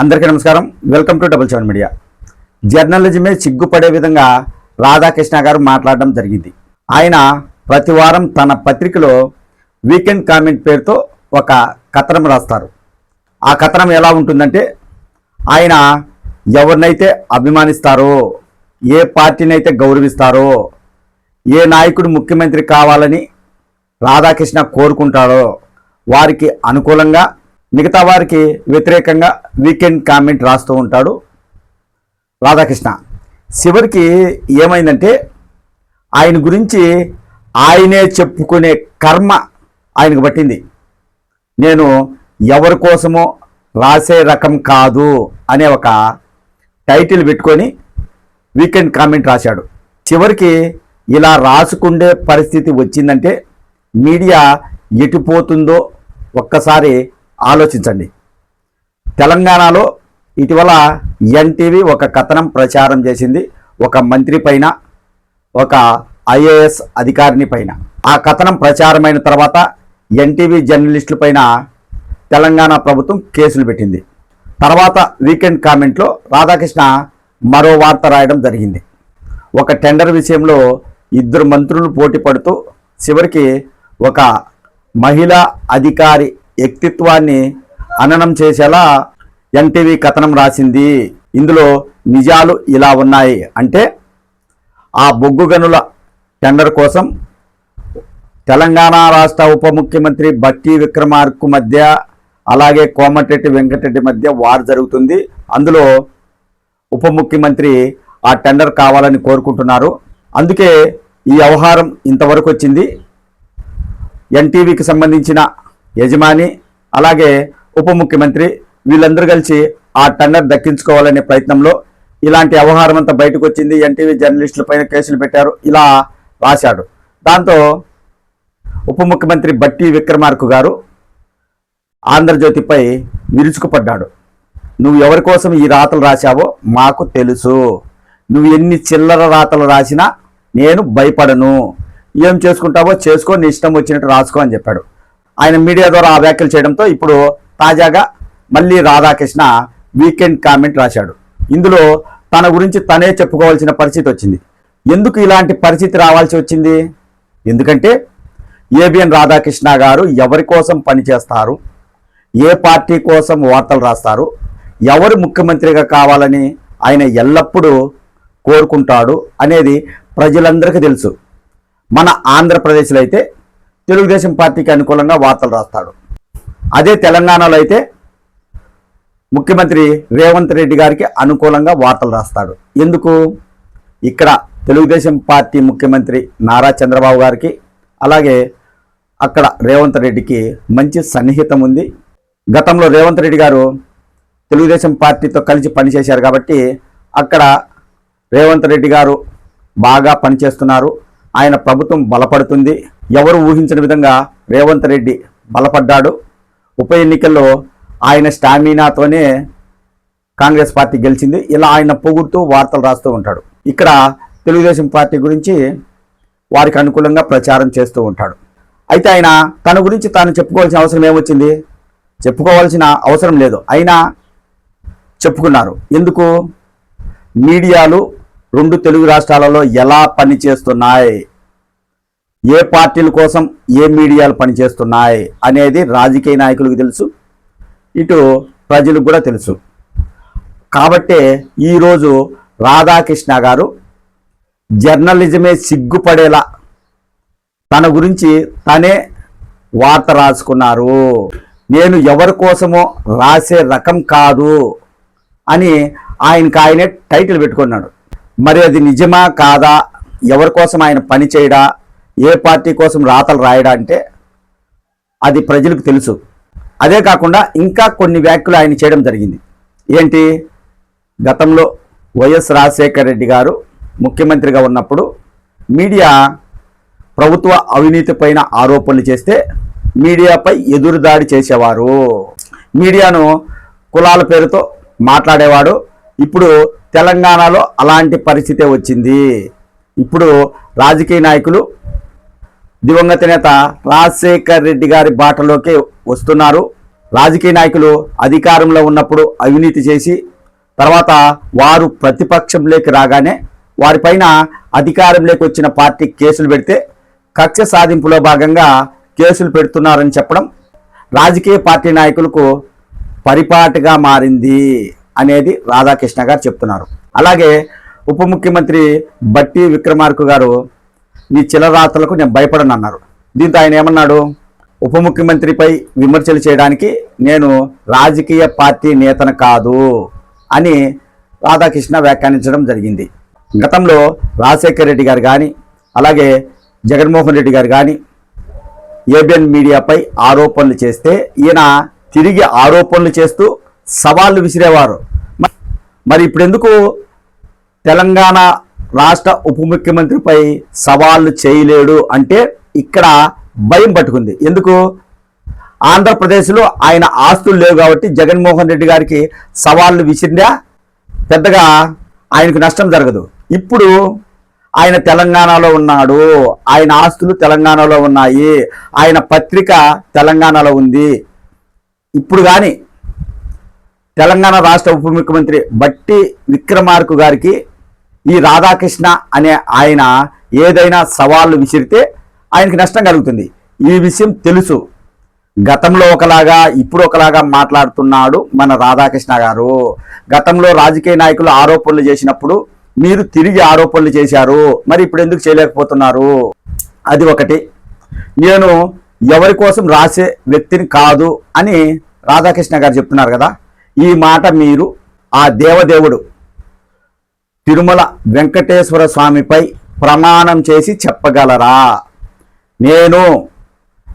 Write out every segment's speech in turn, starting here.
అందరికీ నమస్కారం. Welcome to double seven media. జర్నలిజమే సిగ్గుపడే విధంగా రాధాకృష్ణ గారు మాట్లాడడం జరిగింది. ఆయన ప్రతి వారం తన పత్రికలో వీకెండ్ కామెంట్ పేరుతో ఒక కథనం రాస్తారు. ఆ కథనం ఎలా ఉంటుందంటే ఆయన ఎవరినైతే అభిమానిస్తారో ఏ పార్టీనైతే గౌరవిస్తారో ఏ నాయకుడు ముఖ్యమంత్రి కావాలని రాధాకృష్ణ కోరుకుంటాడో వారికి అనుకూలంగా మిగతా వారికి వ్యతిరేకంగా వీకెండ్ కామెంట్ రాస్తూ ఉంటాడు రాధాకృష్ణ. చివరికి ఏమైందంటే ఆయన గురించి ఆయనే చెప్పుకునే కర్మ ఆయనకు పట్టింది. నేను ఎవరి కోసమో రాసే రకం కాదు అనే ఒక టైటిల్ పెట్టుకొని వీకెండ్ కామెంట్ రాశాడు. చివరికి ఇలా రాసుకుండే పరిస్థితి వచ్చిందంటే మీడియా ఎటుపోతుందో ఒక్కసారి ఆలోచించండి. తెలంగాణలో ఇటీవల ఎన్టీవీ ఒక కథనం ప్రచారం చేసింది. ఒక మంత్రి పైన ఒక ఐఏఎస్ అధికారిని పైన. ఆ కథనం ప్రచారమైన తర్వాత ఎన్టీవీ జర్నలిస్టుల పైన తెలంగాణ ప్రభుత్వం కేసులు పెట్టింది. తర్వాత వీకెండ్ కామెంట్లో రాధాకృష్ణ మరో వార్త రాయడం జరిగింది. ఒక టెండర్ విషయంలో ఇద్దరు మంత్రులు పోటీ పడుతూ చివరికి ఒక మహిళా అధికారి వ్యక్తిత్వాన్ని అననం చేసేలా ఎన్టీవీ కథనం రాసింది. ఇందులో నిజాలు ఇలా ఉన్నాయి అంటే ఆ బొగ్గు గనుల టెండర్ కోసం తెలంగాణ రాష్ట్ర ఉప ముఖ్యమంత్రి బట్టి విక్రమార్కు మధ్య అలాగే కోమటిరెడ్డి వెంకటరెడ్డి మధ్య వార్ జరుగుతుంది. అందులో ఉప ముఖ్యమంత్రి ఆ టెండర్ కావాలని కోరుకుంటున్నారు. అందుకే ఈ వ్యవహారం ఇంతవరకు వచ్చింది. ఎన్టీవీకి సంబంధించిన యజమాని అలాగే ఉప ముఖ్యమంత్రి వీళ్ళందరూ కలిసి ఆ టెండర్ దక్కించుకోవాలనే ప్రయత్నంలో ఇలాంటి వ్యవహారం అంతా బయటకు వచ్చింది. ఎన్టీవీ జర్నలిస్టుల పైన కేసులు పెట్టారు. ఇలా రాశాడు. దాంతో ఉప ముఖ్యమంత్రి బట్టి విక్రమార్కు గారు ఆంధ్రజ్యోతిపై విరుచుకుపడ్డాడు. నువ్వు ఎవరి కోసం ఈ రాతలు రాశావో మాకు తెలుసు. నువ్వు ఎన్ని చిల్లర రాతలు రాసినా నేను భయపడను. ఏం చేసుకుంటావో చేసుకో నీ ఇష్టం వచ్చినట్టు రాసుకో అని చెప్పాడు. ఆయన మీడియా ద్వారా ఆ వ్యాఖ్యలు చేయడంతో ఇప్పుడు తాజాగా మళ్ళీ రాధాకృష్ణ వీకెండ్ కామెంట్ రాశాడు. ఇందులో తన గురించి తనే చెప్పుకోవాల్సిన పరిస్థితి వచ్చింది. ఎందుకు ఇలాంటి పరిస్థితి రావాల్సి వచ్చింది? ఎందుకంటే ఏబిఎన్ రాధాకృష్ణ గారు ఎవరి కోసం పనిచేస్తారు ఏ పార్టీ కోసం వార్తలు రాస్తారు? ఎవరు ముఖ్యమంత్రిగా కావాలని ఆయన ఎల్లప్పుడూ కోరుకుంటాడు అనేది ప్రజలందరికీ తెలుసు. మన ఆంధ్రప్రదేశ్లో అయితే తెలుగుదేశం పార్టీకి అనుకూలంగా వార్తలు రాస్తాడు. అదే తెలంగాణలో అయితే ముఖ్యమంత్రి రేవంత్ రెడ్డి గారికి అనుకూలంగా వార్తలు రాస్తాడు. ఎందుకు? ఇక్కడ తెలుగుదేశం పార్టీ ముఖ్యమంత్రి నారా చంద్రబాబు గారికి అలాగే అక్కడ రేవంత్ రెడ్డికి మంచి సన్నిహితం ఉంది. గతంలో రేవంత్ రెడ్డి గారు తెలుగుదేశం పార్టీతో కలిసి పనిచేశారు కాబట్టి అక్కడ రేవంత్ రెడ్డి గారు బాగా పనిచేస్తున్నారు. ఆయన ప్రభుత్వం బలపడుతుంది. ఎవరు ఊహించిన విధంగా రేవంత్ రెడ్డి బలపడ్డాడు. ఉప ఎన్నికల్లో ఆయన స్టామినాతోనే కాంగ్రెస్ పార్టీ గెలిచింది. ఇలా ఆయన పొగుడుతూ వార్తలు రాస్తూ ఉంటాడు. ఇక్కడ తెలుగుదేశం పార్టీ గురించి వారికి అనుకూలంగా ప్రచారం చేస్తూ ఉంటాడు. అయితే ఆయన తన గురించి తాను చెప్పుకోవాల్సిన అవసరం ఏమొచ్చింది? చెప్పుకోవాల్సిన అవసరం లేదు. అయినా చెప్పుకున్నారు. ఎందుకు? మీడియాలు రెండు తెలుగు రాష్ట్రాలలో ఎలా పనిచేస్తున్నాయి? ఏ పార్టీల కోసం ఏ మీడియాలు పనిచేస్తున్నాయి అనేది రాజకీయ నాయకులకు తెలుసు ఇటు ప్రజలకు కూడా తెలుసు. కాబట్టే ఈరోజు రాధాకృష్ణ గారు జర్నలిజమే సిగ్గుపడేలా తన గురించి తనే వార్త రాసుకున్నారు. నేను ఎవరి కోసమో రాసే రకం కాదు అని ఆయనకు ఆయనే టైటిల్ పెట్టుకున్నాడు. మరి అది నిజమా కాదా? ఎవరి కోసం ఆయన పని చేయడా? ఏ పార్టీ కోసం రాతలు రాయడా అంటే అది ప్రజలకు తెలుసు. అదే కాకుండా ఇంకా కొన్ని వ్యాఖ్యలు ఆయన చేయడం జరిగింది. ఏంటి? గతంలో వైఎస్ రాజశేఖర రెడ్డి గారు ముఖ్యమంత్రిగా ఉన్నప్పుడు మీడియా ప్రభుత్వ అవినీతి పైన ఆరోపణలు చేస్తే మీడియాపై ఎదురుదాడి చేసేవారు. మీడియాను కులాల పేరుతో మాట్లాడేవాడు. ఇప్పుడు తెలంగాణలో అలాంటి పరిస్థితే వచ్చింది. ఇప్పుడు రాజకీయ నాయకులు దివంగత నేత రాజశేఖర్ రెడ్డి గారి బాటలోకి వస్తున్నారు. రాజకీయ నాయకులు అధికారంలో ఉన్నప్పుడు అవినీతి చేసి తర్వాత వారు ప్రతిపక్షంలోకి రాగానే వారిపైన అధికారంలోకి వచ్చిన పార్టీ కేసులు పెడితే కక్ష సాధింపులో భాగంగా కేసులు పెడుతున్నారని చెప్పడం రాజకీయ పార్టీ నాయకులకు పరిపాటిగా మారింది. అనేది రాధాకృష్ణ గారు చెప్తున్నారు. అలాగే ఉప ముఖ్యమంత్రి బట్టి విక్రమార్కు గారు మీ చిలరాతలకు నేను భయపడను అన్నారు. దీంతో ఆయన ఏమన్నాడు? ఉప ముఖ్యమంత్రిపై విమర్శలు చేయడానికి నేను రాజకీయ పార్టీ నేతను కాదు అని రాధాకృష్ణ వ్యాఖ్యానించడం జరిగింది. గతంలో రాజశేఖర్ రెడ్డి గారు కానీ అలాగే జగన్మోహన్ రెడ్డి గారు కానీ ఏబిఎన్ మీడియాపై ఆరోపణలు చేస్తే ఈయన తిరిగి ఆరోపణలు చేస్తూ సవాళ్ళు విసిరేవారు. మరి ఇప్పుడు ఎందుకు తెలంగాణ రాష్ట్ర ఉప ముఖ్యమంత్రిపై సవాళ్ళు చేయలేడు అంటే ఇక్కడ భయం పట్టుకుంది. ఎందుకు? ఆంధ్రప్రదేశ్లో ఆయన ఆస్తులు లేవు కాబట్టి జగన్మోహన్ రెడ్డి గారికి సవాళ్ళు విసిరినా పెద్దగా ఆయనకు నష్టం జరగదు. ఇప్పుడు ఆయన తెలంగాణలో ఉన్నాడు. ఆయన ఆస్తులు తెలంగాణలో ఉన్నాయి. ఆయన పత్రిక తెలంగాణలో ఉంది. ఇప్పుడు కానీ తెలంగాణ రాష్ట్ర ఉప ముఖ్యమంత్రి బట్టి విక్రమార్కు గారికి ఈ రాధాకృష్ణ అనే ఆయన ఏదైనా సవాళ్ళు విసిరితే ఆయనకి నష్టం కలుగుతుంది. ఈ విషయం తెలుసు. గతంలో ఒకలాగా ఇప్పుడు ఒకలాగా మాట్లాడుతున్నాడు మన రాధాకృష్ణ గారు. గతంలో రాజకీయ నాయకులు ఆరోపణలు చేసినప్పుడు మీరు తిరిగి ఆరోపణలు చేశారు. మరి ఇప్పుడు ఎందుకు చేయలేకపోతున్నారు? అది ఒకటి. నేను ఎవరి కోసం రాసే వ్యక్తిని కాదు అని రాధాకృష్ణ గారు చెప్తున్నారు కదా. ఈ మాట మీరు ఆ దేవదేవుడు తిరుమల వెంకటేశ్వర స్వామిపై ప్రమాణం చేసి చెప్పగలరా? నేను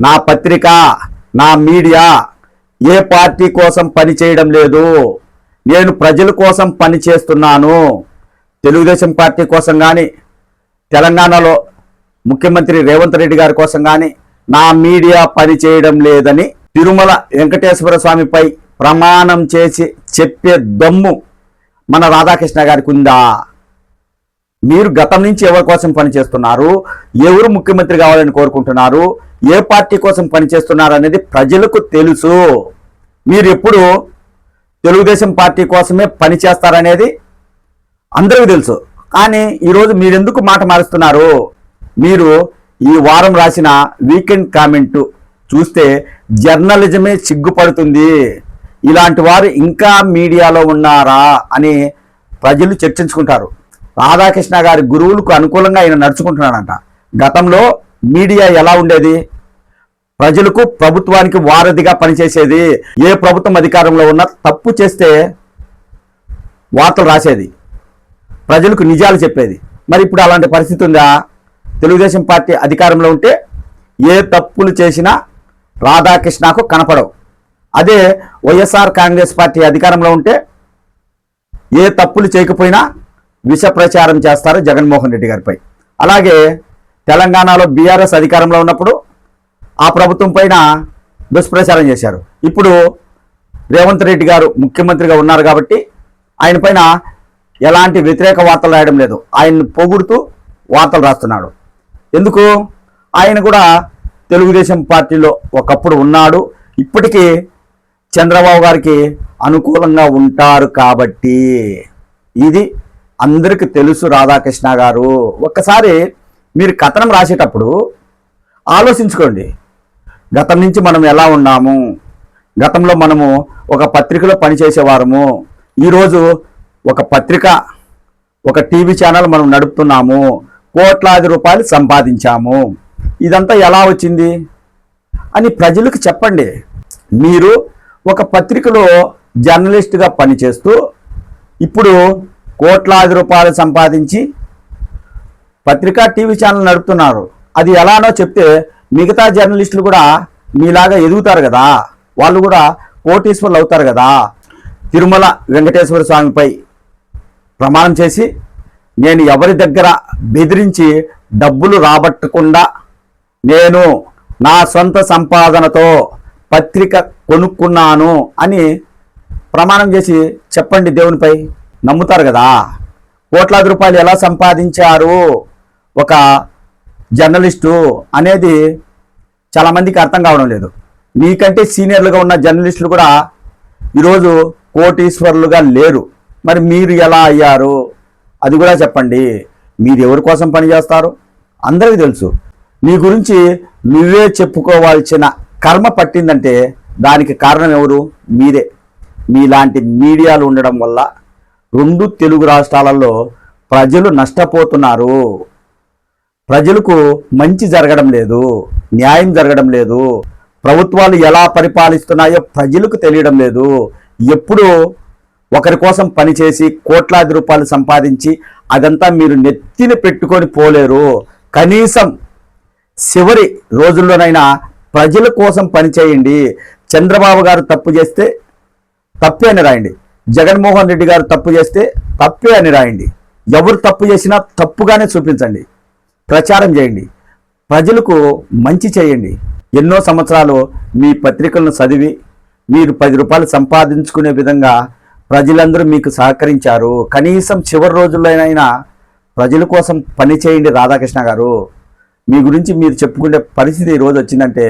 నా పత్రిక నా మీడియా ఏ పార్టీ కోసం పని చేయడం లేదు. నేను ప్రజల కోసం పని చేస్తున్నాను తెలుగుదేశం పార్టీ కోసం కానీ తెలంగాణలో ముఖ్యమంత్రి రేవంత్ రెడ్డి గారి కోసం కానీ నా మీడియా పని చేయడం లేదని తిరుమల వెంకటేశ్వర స్వామిపై ప్రమాణం చేసి చెప్పే దమ్ము మన రాధాకృష్ణ గారికి ఉందా? మీరు గతం నుంచి ఎవరి కోసం పనిచేస్తున్నారు? ఎవరు ముఖ్యమంత్రి కావాలని కోరుకుంటున్నారు? ఏ పార్టీ కోసం పనిచేస్తున్నారు అనేది ప్రజలకు తెలుసు. మీరు ఎప్పుడు తెలుగుదేశం పార్టీ కోసమే పనిచేస్తారనేది అందరికీ తెలుసు. కానీ ఈరోజు మీరెందుకు మాట మారుస్తున్నారు? మీరు ఈ వారం రాసిన వీకెండ్ కామెంట్ చూస్తే జర్నలిజమే సిగ్గుపడుతుంది. ఇలాంటి వారు ఇంకా మీడియాలో ఉన్నారా అని ప్రజలు చర్చించుకుంటారు. రాధాకృష్ణ గారి గురువులకు అనుకూలంగా ఆయన నడుచుకుంటున్నాడంట. గతంలో మీడియా ఎలా ఉండేది? ప్రజలకు ప్రభుత్వానికి వారధిగా పనిచేసేది ఏ ప్రభుత్వం అధికారంలో ఉన్నా తప్పు చేస్తే వార్తలు రాసేది. ప్రజలకు నిజాలు చెప్పేది. మరి ఇప్పుడు అలాంటి పరిస్థితి ఉందా? తెలుగుదేశం పార్టీ అధికారంలో ఉంటే ఏ తప్పులు చేసినా రాధాకృష్ణకు కనపడవు. అదే వైఎస్ఆర్ కాంగ్రెస్ పార్టీ అధికారంలో ఉంటే ఏ తప్పులు చేయకపోయినా విష ప్రచారం చేస్తారు జగన్మోహన్ రెడ్డి గారిపై. అలాగే తెలంగాణలో బీఆర్ఎస్ అధికారంలో ఉన్నప్పుడు ఆ ప్రభుత్వం పైన దుష్ప్రచారం చేశారు. ఇప్పుడు రేవంత్ రెడ్డి గారు ముఖ్యమంత్రిగా ఉన్నారు కాబట్టి ఆయన పైన ఎలాంటి వ్యతిరేక వార్తలు రాయడం లేదు. ఆయన్ని పొగుడుతూ వార్తలు రాస్తున్నాడు. ఎందుకు? ఆయన కూడా తెలుగుదేశం పార్టీలో ఒకప్పుడు ఉన్నాడు. ఇప్పటికీ చంద్రబాబు గారికి అనుకూలంగా ఉంటారు కాబట్టి ఇది అందరికీ తెలుసు రాధాకృష్ణ గారు. ఒక్కసారి మీరు కథనం రాసేటప్పుడు ఆలోచించుకోండి. గతం నుంచి మనం ఎలా ఉన్నాము? గతంలో మనము ఒక పత్రికలో పనిచేసేవారము. ఈరోజు ఒక పత్రిక ఒక టీవీ ఛానల్ మనం నడుపుతున్నాము. కోట్లాది రూపాయలు సంపాదించాము. ఇదంతా ఎలా వచ్చింది? అని ప్రజలకు చెప్పండి. మీరు ఒక పత్రికలో జర్నలిస్ట్గా పనిచేస్తూ ఇప్పుడు కోట్లాది రూపాయలు సంపాదించి పత్రికా టీవీ ఛానల్ నడుపుతున్నారు. అది ఎలానో చెప్తే మిగతా జర్నలిస్టులు కూడా మీలాగా ఎదుగుతారు కదా. వాళ్ళు కూడా కోటీశ్వరులు అవుతారు కదా. తిరుమల వెంకటేశ్వర స్వామిపై ప్రమాణం చేసి నేను ఎవరి దగ్గర బెదిరించి డబ్బులు రాబట్టకుండా నేను నా సొంత సంపాదనతో పత్రిక కొనుక్కున్నాను అని ప్రమాణం చేసి చెప్పండి దేవునిపై. నమ్ముతారు కదా? కోట్లాది రూపాయలు ఎలా సంపాదించారు ఒక జర్నలిస్టు అనేది చాలామందికి అర్థం కావడం లేదు. మీకంటే సీనియర్లుగా ఉన్న జర్నలిస్టులు కూడా ఈరోజు కోటీశ్వరులుగా లేరు. మరి మీరు ఎలా అయ్యారు? అది కూడా చెప్పండి. మీరు ఎవరి కోసం పనిచేస్తారు? అందరికీ తెలుసు. మీ గురించి నువ్వే చెప్పుకోవాల్సిన కర్మ పట్టిందంటే దానికి కారణం ఎవరు? మీరే. మీలాంటి మీడియాలు ఉండడం వల్ల రెండు తెలుగు రాష్ట్రాలలో ప్రజలు నష్టపోతున్నారు. ప్రజలకు మంచి జరగడం లేదు న్యాయం జరగడం లేదు. ప్రభుత్వాలు ఎలా పరిపాలిస్తున్నాయో ప్రజలకు తెలియడం లేదు. ఎప్పుడు ఒకరి కోసం పనిచేసి కోట్లాది రూపాయలు సంపాదించి అదంతా మీరు నెత్తిని పెట్టుకొని పోలేరు. కనీసం చివరి రోజుల్లోనైనా ప్రజల కోసం పనిచేయండి చంద్రబాబు గారు తప్పు చేస్తే తప్పే అని రాయండి. జగన్మోహన్ రెడ్డి గారు తప్పు చేస్తే తప్పే అని రాయండి. ఎవరు తప్పు చేసినా తప్పుగానే చూపించండి. ప్రచారం చేయండి. ప్రజలకు మంచి చేయండి. ఎన్నో సంవత్సరాలు మీ పత్రికలను చదివి మీరు పది రూపాయలు సంపాదించుకునే విధంగా ప్రజలందరూ మీకు సహకరించారు. కనీసం చివరి రోజుల్లోనైనా ప్రజల కోసం పని చేయండి రాధాకృష్ణ గారు. మీ గురించి మీరు చెప్పుకునే పరిస్థితి ఈరోజు రోజు వచ్చిందంటే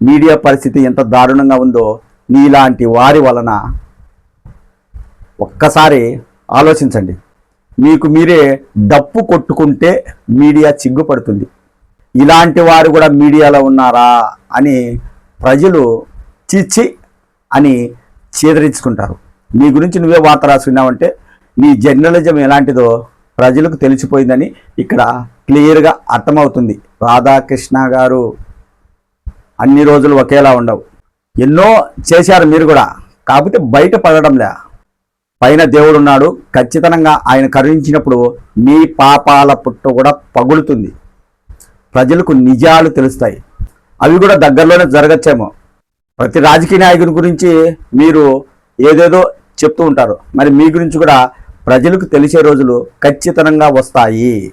మీడియా పరిస్థితి ఎంత దారుణంగా ఉందో నీలాంటి వారి వలన ఒక్కసారి ఆలోచించండి. మీకు మీరే డప్పు కొట్టుకుంటే మీడియా చిగ్గుపడుతుంది. ఇలాంటి వారు కూడా మీడియాలో ఉన్నారా అని ప్రజలు చిచ్చి అని చేదరించుకుంటారు. నీ గురించి నువ్వే వార్త రాసుకున్నావంటే నీ జర్నలిజం ఎలాంటిదో ప్రజలకు తెలిసిపోయిందని ఇక్కడ క్లియర్గా అర్థమవుతుంది. రాధాకృష్ణ గారు అన్ని రోజులు ఒకేలా ఉండవు. ఎన్నో చేశారు మీరు కూడా. కాకపోతే బయట పడడంలే. పైన దేవుడు ఉన్నాడు. ఖచ్చితంగా ఆయన కరుణించినప్పుడు మీ పాపాల పుట్ట కూడా పగులుతుంది. ప్రజలకు నిజాలు తెలుస్తాయి. అవి కూడా దగ్గరలోనే జరగచ్చేమో. ప్రతి రాజకీయ నాయకుని గురించి మీరు ఏదేదో చెప్తూ ఉంటారు. మరి మీ గురించి కూడా ప్రజలకు తెలిసే రోజులు ఖచ్చితంగా వస్తాయి.